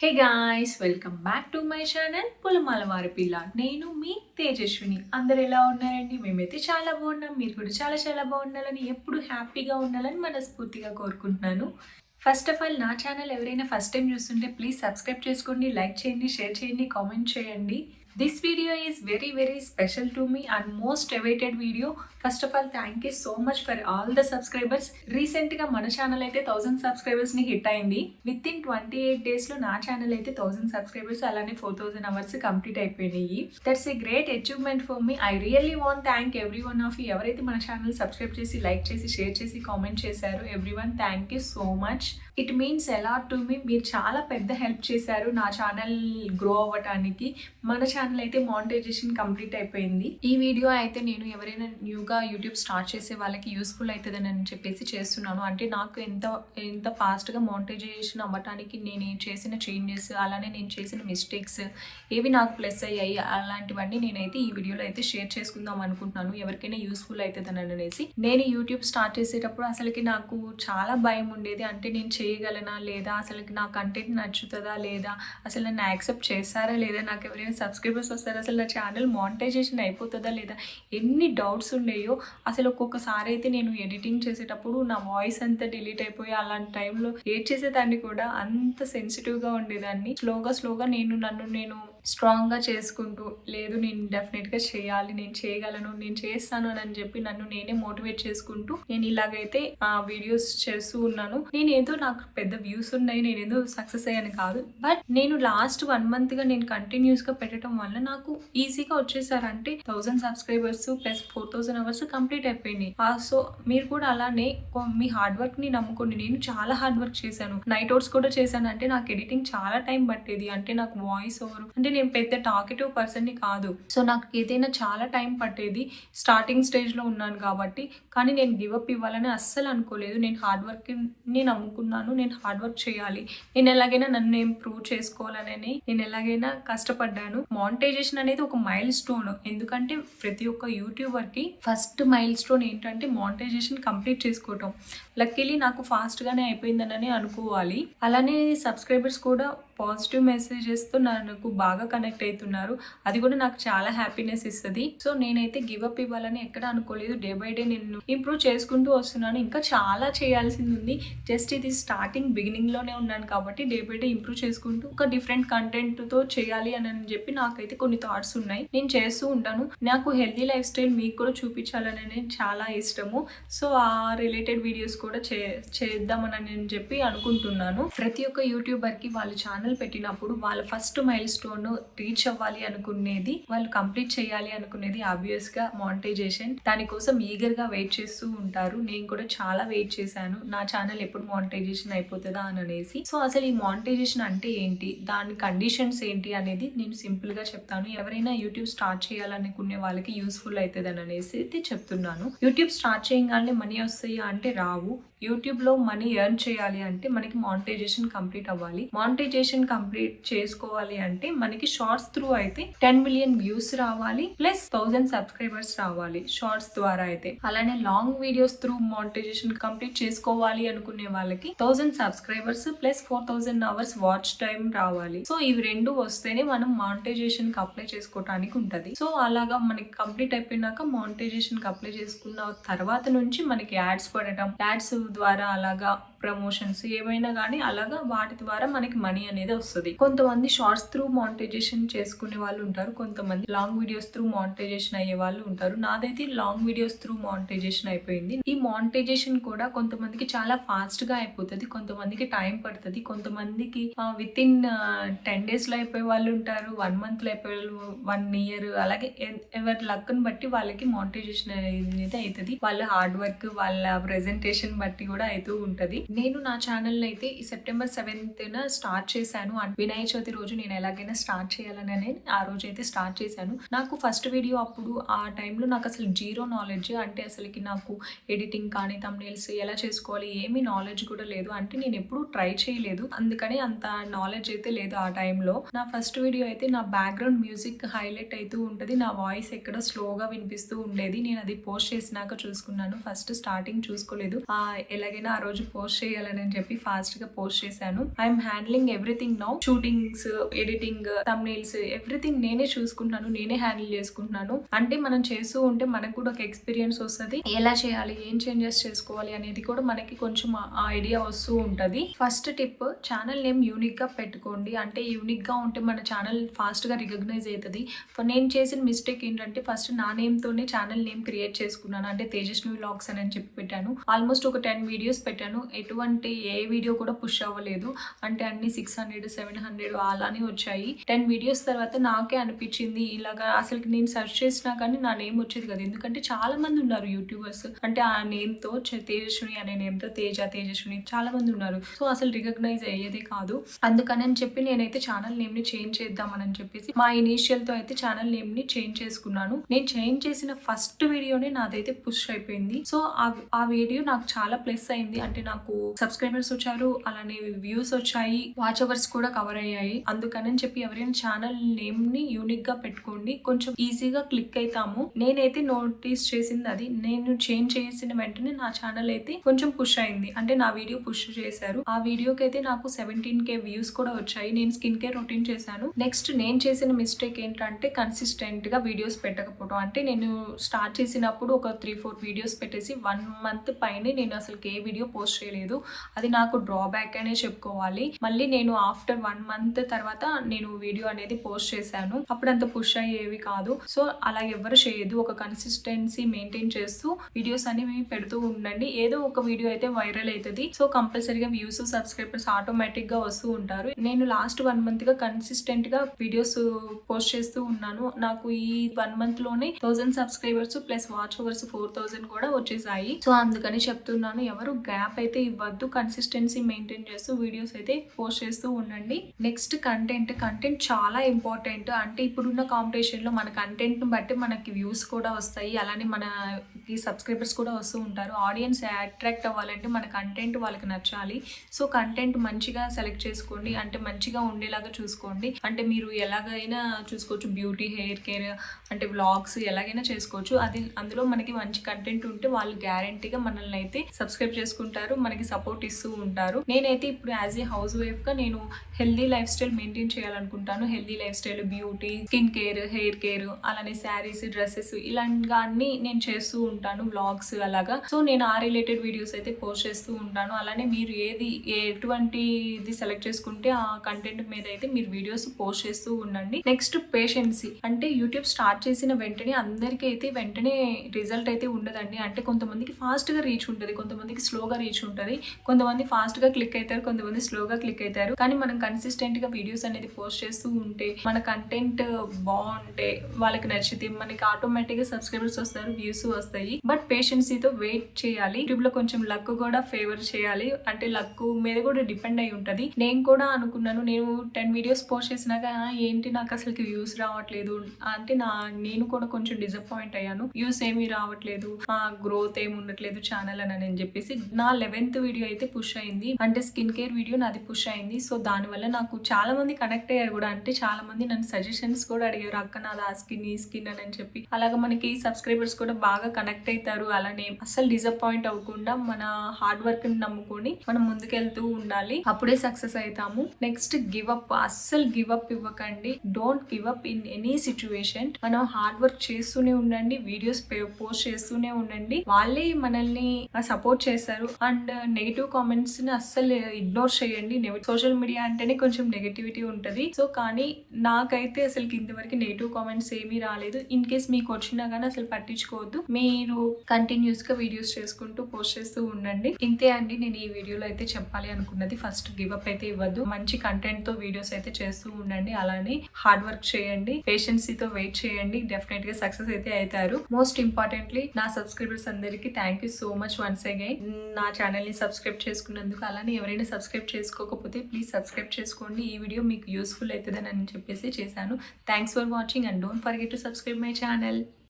Hey guys welcome back to my channel పులమాల వారి పిల్ల నేను మీ తేజస్విని. అందరు ఎలా ఉన్నారండి? మేమైతే చాలా బాగున్నాం. మీరు కూడా చాలా చాలా బాగుండాలని ఎప్పుడు హ్యాపీగా ఉండాలని మనస్ఫూర్తిగా కోరుకుంటున్నాను. ఫస్ట్ ఆఫ్ ఆల్ నా ఛానల్ ఎవరైనా ఫస్ట్ టైం చూస్తుంటే ప్లీజ్ సబ్స్క్రైబ్ చేసుకోండి లైక్ చేయండి షేర్ చేయండి కామెంట్ చేయండి. This video is very very special to me and most awaited video first of all thank you so much for all the subscribers రీసెంట్గా మన channel అయితే thousand సబ్స్క్రైబర్స్ని hit అయింది within twenty eight డేస్లో నా channel అయితే thousand subscribers అలానే four thousand hours complete అయిపోయినాయి that's a great achievement for me I really want thank every one of you ఎవరైతే మన ఛానల్ సబ్స్క్రైబ్ చేసి లైక్ చేసి షేర్ చేసి కామెంట్ చేశారు every one thank you so much it means a lot to me మీరు చాలా పెద్ద help చేశారు నా ఛానల్ గ్రో అవ్వటానికి మన ఛానల్ అయితే మానిటైజేషన్ కంప్లీట్ అయిపోయింది. ఈ వీడియో అయితే నేను ఎవరైనా న్యూగా యూట్యూబ్ స్టార్ట్ చేసే వాళ్ళకి యూస్ఫుల్ అవుతుందని అని చెప్పేసి చేస్తున్నాను. అంటే నాకు ఎంత ఎంత ఫాస్ట్గా మానిటైజేషన్ అవ్వటానికి నేను చేసిన చేంజెస్ అలానే నేను చేసిన మిస్టేక్స్ ఏవి నాకు ప్లస్ అయ్యాయి అలాంటివన్నీ నేనైతే ఈ వీడియోలో అయితే షేర్ చేసుకుందాం అనుకుంటున్నాను. ఎవరికైనా యూస్ఫుల్ అవుతుందని అనేసి. నేను యూట్యూబ్ స్టార్ట్ చేసేటప్పుడు అసలుకి నాకు చాలా భయం ఉండేది. అంటే నేను చేయగలనా లేదా? అసలుకి నా కంటెంట్ నచ్చుతుందా లేదా? అసలు నన్ను యాక్సెప్ట్ చేస్తారా లేదా? నాకు ఎవరైనా సబ్స్క్రైబర్స్ వస్తారా. అసలు నా ఛానల్ మానిటైజేషన్ అయిపోతుందా లేదా? ఎన్ని డౌట్స్ ఉండేయో అసలు ఒక్కొక్కసారి అయితే నేను ఎడిటింగ్ చేసేటప్పుడు నా వాయిస్ అంతా డిలీట్ అయిపోయి అలాంటి టైంలో ఏడ్ చేసేదాన్ని కూడా. అంత సెన్సిటివ్గా ఉండేదాన్ని. స్లోగా స్లోగా నేను నన్ను నేను స్ట్రాంగ్గా చేసుకుంటూ లేదు నేను డెఫినెట్గా చేయాలి నేను చేయగలను నేను చేస్తాను అని చెప్పి నన్ను నేనే మోటివేట్ చేసుకుంటూ నేను ఇలాగైతే ఆ వీడియోస్ చేస్తూ ఉన్నాను. నేను ఏదో నాకు పెద్ద వ్యూస్ ఉన్నాయి నేను ఏదో సక్సెస్ అయ్యాను కాదు. బట్ నేను లాస్ట్ వన్ మంత్గా నేను కంటిన్యూస్గా పెట్టడం వల్ల నాకు ఈజీగా వచ్చేసారంటే thousand thousand subscribers plus four thousand hours complete అయిపోయినాయి. సో మీరు కూడా అలానే మీ హార్డ్ వర్క్ని నమ్ముకోండి. నేను చాలా హార్డ్ వర్క్ చేశాను. నైట్ అవుట్స్ కూడా చేశాను. అంటే నాకు ఎడిటింగ్ చాలా టైం పట్టేది. అంటే నాకు వాయిస్ ఓవర్ అంటే నేను పెద్ద టాకెటివ్ పర్సన్ని కాదు. సో నాకు ఏదైనా చాలా టైం పట్టేది స్టార్టింగ్ స్టేజ్లో ఉన్నాను కాబట్టి కానీ నేను గివప్ ఇవ్వాలని అస్సలు అనుకోలేదు. నేను హార్డ్ వర్క్ని నమ్ముకున్నాను. నేను హార్డ్ వర్క్ చేయాలి. నేను ఎలాగైనా నన్ను నేను ప్రూవ్ చేసుకోవాలని నేను ఎలాగైనా కష్టపడ్డాను. మానిటైజేషన్ అనేది ఒక మైల్ స్టోన్ ఎందుకంటే ప్రతి ఒక్క యూట్యూబర్కి ఫస్ట్ మైల్ స్టోన్ ఏంటంటే మానిటైజేషన్ కంప్లీట్ చేసుకోవటం. లక్కీలీ నాకు ఫాస్ట్గానే అయిపోయిందని అనుకోవాలి. అలానే సబ్స్క్రైబర్స్ కూడా పాజిటివ్ మెసేజెస్తో నాకు బాగా కనెక్ట్ అవుతున్నారు అది కూడా నాకు చాలా హ్యాపీనెస్ ఇస్తుంది. సో నేనైతే గివ్ అప్ ఇవ్వాలని ఎక్కడ అనుకోలేదు. డే బై డే నేను ఇంప్రూవ్ చేసుకుంటూ వస్తున్నాను. ఇంకా చాలా చేయాల్సింది ఉంది. జస్ట్ ఇది స్టార్టింగ్ బిగినింగ్లోనే ఉన్నాను కాబట్టి డే బై డే ఇంప్రూవ్ చేసుకుంటూ ఒక డిఫరెంట్ కంటెంట్తో చేయాలి అని అని చెప్పి నాకైతే కొన్ని థాట్స్ ఉన్నాయి. నేను చేస్తూ ఉంటాను. నాకు హెల్దీ లైఫ్ స్టైల్ మీకు కూడా చూపించాలని చాలా ఇష్టము. సో ఆ రిలేటెడ్ వీడియోస్ కూడా చే చేద్దామని నేను చెప్పి అనుకుంటున్నాను. ప్రతి ఒక్క యూట్యూబర్కి వాళ్ళు ఛానల్ పెట్టినప్పుడు వాళ్ళ ఫస్ట్ మైల్ స్టోన్ రీచ్ అవ్వాలి అనుకునేది వాళ్ళు కంప్లీట్ చేయాలి అనుకునేది ఆబ్వియస్గా మానిటైజేషన్ దానికోసం ఈగర్గా వెయిట్ చేస్తూ ఉంటారు. నేను కూడా చాలా వెయిట్ చేశాను. నా ఛానల్ ఎప్పుడు మానిటైజేషన్ అయిపోతుందా అని అనేసి. సో అసలు ఈ మానిటైజేషన్ అంటే ఏంటి? దాని కండిషన్స్ ఏంటి అనేది నేను సింపుల్గా చెప్తాను. ఎవరైనా యూట్యూబ్ స్టార్ట్ చేయాలనుకునే వాళ్ళకి యూస్ఫుల్ అవుతుంది అని అనేసి చెప్తున్నాను. యూట్యూబ్ స్టార్ట్ చేయగానే మనీ వస్తాయా అంటే రావు. యూట్యూబ్లో మనీ ఎర్న్ చేయాలి అంటే మనకి మానిటైజేషన్ కంప్లీట్ అవ్వాలి. మానిటైజేషన్ కంప్లీట్ చేసుకోవాలి అంటే మనకి షార్ట్స్ త్రూ అయితే టెన్ మిలియన్ వ్యూస్ రావాలి ప్లస్ థౌసండ్ సబ్స్క్రైబర్స్ రావాలి షార్ట్స్ ద్వారా అయితే. అలానే long videos through monetization complete చేసుకోవాలి అనుకునే వాళ్ళకి thousand subscribers plus four thousand hours watch time రావాలి. సో ఇవి రెండు వస్తేనే మనం మానిటైజేషన్కి అప్లై చేసుకోవడానికి ఉంటది. సో అలాగా మనకి కంప్లీట్ అయిపోయినాక మానిటైజేషన్కి అప్లై చేసుకున్న తర్వాత నుంచి మనకి యాడ్స్ పడటం యాడ్స్ ద్వారా అలాగా ప్రమోషన్స్ ఏమైనా కానీ అలాగా వాటి ద్వారా మనకి మనీ అనేది వస్తుంది. కొంతమంది షార్ట్స్ త్రూ మానిటైజేషన్ చేసుకునే వాళ్ళు ఉంటారు. కొంతమంది లాంగ్ వీడియోస్ త్రూ మానిటైజేషన్ అయ్యే వాళ్ళు ఉంటారు. నాదైతే లాంగ్ వీడియోస్ త్రూ మానిటైజేషన్ అయిపోయింది. ఈ మానిటైజేషన్ కూడా కొంతమందికి చాలా ఫాస్ట్గా అయిపోతుంది. కొంతమందికి టైం పడుతుంది. కొంతమందికి విత్ ఇన్ టెన్ డేస్లో అయిపోయే వాళ్ళు ఉంటారు. వన్ మంత్లో అయిపోయే వాళ్ళు వన్ ఇయర్ అలాగే ఎవరి లక్ని బట్టి వాళ్ళకి మానిటైజేషన్ అనేది అవుతుంది వాళ్ళ హార్డ్ వర్క్ వాళ్ళ ప్రెజెంటేషన్ బట్టి కూడా అవుతూ ఉంటది. నేను నా ఛానల్ అయితే ఈ సెప్టెంబర్ సెవెంత్ స్టార్ట్ చేశాను. అండ్ వినాయక చవితి రోజు నేను ఎలాగైనా స్టార్ట్ చేయాలని ఆ రోజు అయితే స్టార్ట్ చేశాను. నాకు ఫస్ట్ వీడియో అప్పుడు ఆ టైంలో నాకు అసలు జీరో నాలెడ్జ్ అంటే అసలుకి నాకు ఎడిటింగ్ కానీ తమ్నేల్స్ ఎలా చేసుకోవాలి ఏమీ నాలెడ్జ్ కూడా లేదు. అంటే నేను ఎప్పుడూ ట్రై చేయలేదు. అందుకని అంత నాలెడ్జ్ అయితే లేదు ఆ టైంలో నా ఫస్ట్ వీడియో అయితే నా బ్యాక్గ్రౌండ్ మ్యూజిక్ హైలైట్ అవుతూ ఉంటుంది. నా వాయిస్ ఎక్కడ స్లోగా వినిపిస్తూ ఉండేది. నేను అది పోస్ట్ చేసినాక చూసుకున్నాను. ఫస్ట్ స్టార్టింగ్ చూసుకోలేదు. ఆ ఎలాగైనా ఆ రోజు పోస్ట్ చేయాలని చెప్పి ఫాస్ట్గా పోస్ట్ చేశాను. I'm handling everything now shootings editing thumbnails everything నేనే చూసుకుంటున్నాను నేనే హ్యాండిల్ చేసుకుంటున్నాను. అంటే మనం చేస్తూ ఉంటే మనకు కూడా ఒక ఎక్స్పీరియన్స్ వస్తుంది. ఎలా చేయాలి ఏం చేంజెస్ చేసుకోవాలి అనేది కూడా మనకి కొంచెం ఆ ఐడియా వస్తూ ఉంటది. ఫస్ట్ టిప్ ఛానల్ నేమ్ యూనిక్గా పెట్టుకోండి. అంటే యూనిక్గా ఉంటే మన ఛానల్ ఫాస్ట్గా రికగ్నైజ్ అవుతుంది నేను చేసిన మిస్టేక్ ఏంటంటే ఫస్ట్ నా నేమ్ తోనే ఛానల్ నేమ్ క్రియేట్ చేసుకున్నాను. అంటే తేజస్వి వ్లాగ్స్ అని చెప్పి పెట్టాను. ఆల్మోస్ట్ ఒక టెన్ వీడియోస్ పెట్టాను. ఎటువంటి ఏ వీడియో కూడా పుష్ అవ్వలేదు. అంటే అన్ని సిక్స్ హండ్రెడ్ సెవెన్ హండ్రెడ్ అలానే వచ్చాయి. టెన్ వీడియోస్ తర్వాత నాకే అనిపించింది ఇలాగా అసలు నేను సెర్చ్ చేసినా కానీ నా నేమ్ వచ్చేది కదా. ఎందుకంటే చాలా మంది ఉన్నారు యూట్యూబర్స్ అంటే ఆ నేమ్తో తేజస్విని అనే నేమ్తో తేజ తేజస్విని చాలా మంది ఉన్నారు. సో అసలు రికగ్నైజ్ అయ్యేది కాదు. అందుకని అని చెప్పి నేనైతే ఛానల్ నేమ్ని చేంజ్ చేద్దామని చెప్పేసి మా ఇనీషియల్తో అయితే ఛానల్ నేమ్ని చేంజ్ చేసుకున్నాను. నేను చేంజ్ చేసిన ఫస్ట్ వీడియోనే నాదైతే పుష్ అయిపోయింది. సో ఆ వీడియో నాకు చాలా ప్లస్ అయింది. అంటే నాకు సబ్స్క్రైబర్స్ వచ్చారు అలానే వ్యూస్ వచ్చాయి వాచ్ అవర్స్ కూడా కవర్ అయ్యాయి. అందుకని చెప్పి ఎవరైనా ఛానల్ నేమ్ని యూనిక్గా పెట్టుకోండి. కొంచెం ఈజీగా క్లిక్ అవుతాము నేనైతే నోటీస్ చేసింది అది. నేను చేంజ్ చేసిన వెంటనే నా ఛానల్ అయితే కొంచెం పుష్ అయింది. అంటే నా వీడియో పుష్ చేశారు. ఆ వీడియోకి అయితే నాకు సెవెంటీన్ కే వ్యూస్ కూడా వచ్చాయి. నేను స్కిన్ కేర్ రొటీన్ చేశాను. నెక్స్ట్ నేను చేసిన మిస్టేక్ ఏంటంటే కన్సిస్టెంట్గా వీడియోస్ పెట్టకపోవడం అంటే నేను స్టార్ట్ చేసినప్పుడు ఒక త్రీ ఫోర్ వీడియోస్ పెట్టేసి వన్ మంత్ పైనే నేను అసలు ఏ వీడియో పోస్ట్ చేయలేదు. అది నాకు డ్రాబ్యాక్ అనే చెప్పుకోవాలి. మళ్ళీ నేను ఆఫ్టర్ వన్ మంత్ తర్వాత నేను వీడియో అనేది పోస్ట్ చేశాను. అప్పుడు అంత పుష్ అయ్యేవి కాదు. సో అలా ఎవరు చేయదు ఒక కన్సిస్టెన్సీ మెయింటైన్ చేస్తూ వీడియోస్ అనేవి పెడుతూ ఉండండి. ఏదో ఒక వీడియో అయితే వైరల్ అవుతుంది సో కంపల్సరీగా వ్యూస్ సబ్స్క్రైబర్స్ ఆటోమేటిక్గా వస్తూ ఉంటారు. నేను లాస్ట్ వన్ మంత్గా కన్సిస్టెంట్గా వీడియోస్ పోస్ట్ చేస్తూ ఉన్నాను. నాకు ఈ one మంత్లోనే thousand subscribers plus watch hours four thousand కూడా వచ్చేసాయి. సో అందుకని చెప్తున్నాను. ఎవరు గ్యాప్ అయితే ఇవ్వద్దు. కన్సిస్టెన్సీ మెయింటైన్ చేస్తూ వీడియోస్ అయితే పోస్ట్ చేస్తూ ఉండండి. నెక్స్ట్ కంటెంట్ కంటెంట్ చాలా ఇంపార్టెంట్ అంటే ఇప్పుడున్న కాంపిటీషన్లో మన కంటెంట్ని బట్టి మనకి వ్యూస్ కూడా వస్తాయి. అలానే మనకి సబ్స్క్రైబర్స్ కూడా వస్తూ ఉంటారు. ఆడియన్స్ అట్రాక్ట్ అవ్వాలంటే మన కంటెంట్ వాళ్ళకి నచ్చాలి. సో కంటెంట్ మంచిగా సెలెక్ట్ చేసుకోండి. అంటే మంచిగా ఉండేలాగా చూసుకోండి. అంటే మీరు ఎలాగైనా చూసుకోవచ్చు బ్యూటీ హెయిర్ కేర్ అంటే వ్లాగ్స్ ఎలాగైనా చేసుకోవచ్చు. అది అందులో మనకి మంచి కంటెంట్ ఉంటే వాళ్ళు గ్యారంటీగా మనల్ని అయితే సబ్స్క్రైబ్ చేసుకుంటారు మనకి సపోర్ట్ ఇస్తూ ఉంటారు. నేనైతే ఇప్పుడు యాజ్ ఏ హౌస్ వైఫ్గా నేను healthy life style maintain చేయాలనుకుంటాను. Healthy life style beauty skin care hair care అలానే శారీస్ డ్రెస్సెస్ ఇలాంటిగా అన్ని నేను చేస్తూ ఉంటాను బ్లాగ్స్ అలాగా. సో నేను ఆ రిలేటెడ్ వీడియోస్ అయితే పోస్ట్ చేస్తూ ఉంటాను. అలానే మీరు ఏది ఎటువంటిది సెలెక్ట్ చేసుకుంటే ఆ కంటెంట్ మీద అయితే మీరు వీడియోస్ పోస్ట్ చేస్తూ ఉండండి. నెక్స్ట్ పేషెన్సీ అంటే యూట్యూబ్ స్టార్ట్ చేసిన వెంటనే అందరికీ అయితే వెంటనే రిజల్ట్ అయితే ఉండదండి. అంటే కొంతమందికి ఫాస్ట్గా రీచ్ ఉంటుంది కొంతమందికి స్లోగా రీచ్ ఉంటుంది. కొంతమంది ఫాస్ట్గా క్లిక్ అవుతారు కొంతమంది స్లోగా క్లిక్ అవుతారు కానీ మనం కన్సిస్టెంట్గా వీడియోస్ అనేది పోస్ట్ చేస్తూ ఉంటే మన కంటెంట్ బాగుంటే వాళ్ళకి నచ్చితే మనకి ఆటోమేటిక్గా సబ్స్క్రైబర్స్ వస్తారు వ్యూస్ వస్తాయి. బట్ పేషెన్సీతో వెయిట్ చేయాలి. యూట్యూబ్లో కొంచెం లక్ కూడా ఫేవర్ చేయాలి. అంటే లక్ మీద కూడా డిపెండ్ అయి ఉంటుంది. నేను కూడా అనుకున్నాను నేను టెన్ వీడియోస్ పోస్ట్ చేసినాక ఏంటి నాకు అసలు వ్యూస్ రావట్లేదు? అంటే నా నేను కూడా కొంచెం డిసప్పాయింట్ అయ్యాను. వ్యూస్ ఏమీ రావట్లేదు. గ్రోత్ ఏమి ఉండట్లేదు ఛానల్ అని అని చెప్పేసి నా లెవెన్త్ వీడియో అయితే పుష్ అయింది. అంటే స్కిన్ కేర్ వీడియో నాది పుష్ అయింది. సో దానివల్ల నాకు చాలా మంది కనెక్ట్ అయ్యారు కూడా. అంటే చాలా మంది నన్ను సజెషన్స్ కూడా అడిగారు. అక్క నాది ఆ స్కిన్ ఈ స్కిన్ అని చెప్పి. అలాగే మనకి సబ్స్క్రైబర్స్ కూడా బాగా కనెక్ట్ అవుతారు అలానే అసలు డిసప్పాయింట్ అవ్వకుండా మన హార్డ్ వర్క్ని నమ్ముకొని మనం ముందుకెళ్తూ ఉండాలి. అప్పుడే సక్సెస్ అవుతాము నెక్స్ట్ గివ్ అప్ అస్సలు గివ్ అప్ ఇవ్వకండి. Don't give up in any situation మనం హార్డ్ వర్క్ చేస్తూనే ఉండండి. వీడియోస్ పోస్ట్ చేస్తూనే ఉండండి. వాళ్ళే మనల్ని సపోర్ట్ చేశారు. అండ్ నెగిటివ్ కామెంట్స్ని అస్సలు ఇగ్నోర్ చేయండి. సోషల్ మీడియా అంటేనే కొంచెం నెగిటివిటీ ఉంటుంది. సో కానీ నాకైతే అసలు ఇంతవరకు నెగిటివ్ కామెంట్స్ ఏమీ రాలేదు. ఇన్ కేస్ మీకు వచ్చినా కానీ అసలు పట్టించుకోవద్దు. మీరు కంటిన్యూస్గా వీడియోస్ చేసుకుంటూ పోస్ట్ చేస్తూ ఉండండి. ఇంతే అండి. నేను ఈ వీడియోలో అయితే చెప్పాలి అనుకున్నది. ఫస్ట్ గివప్ అయితే ఇవ్వద్దు. మంచి కంటెంట్తో వీడియోస్ అయితే చేస్తూ ఉండండి. అలానే హార్డ్ వర్క్ చేయండి. పేషెన్సీతో వెయిట్ చేయండి. డెఫినెట్గా సక్సెస్ అయితే అవుతారు. మోస్ట్ ఇంపార్టెంట్లీ నా సబ్స్క్రైబర్స్ అందరికీ thank you so much once again నా ఛానల్ని సబ్స్క్రైబ్ చేసుకున్నందుకు అలానే ఎవరైనా సబ్స్క్రైబ్ చేసుకోకపోతే ప్లీజ్ సబ్స్క్రైబ్ చేసుకోండి. ఈ వీడియో మీకు యూస్ఫుల్ అవుతుందని అని చెప్పేసి చేశాను. Thanks for watching and don't forget to subscribe my channel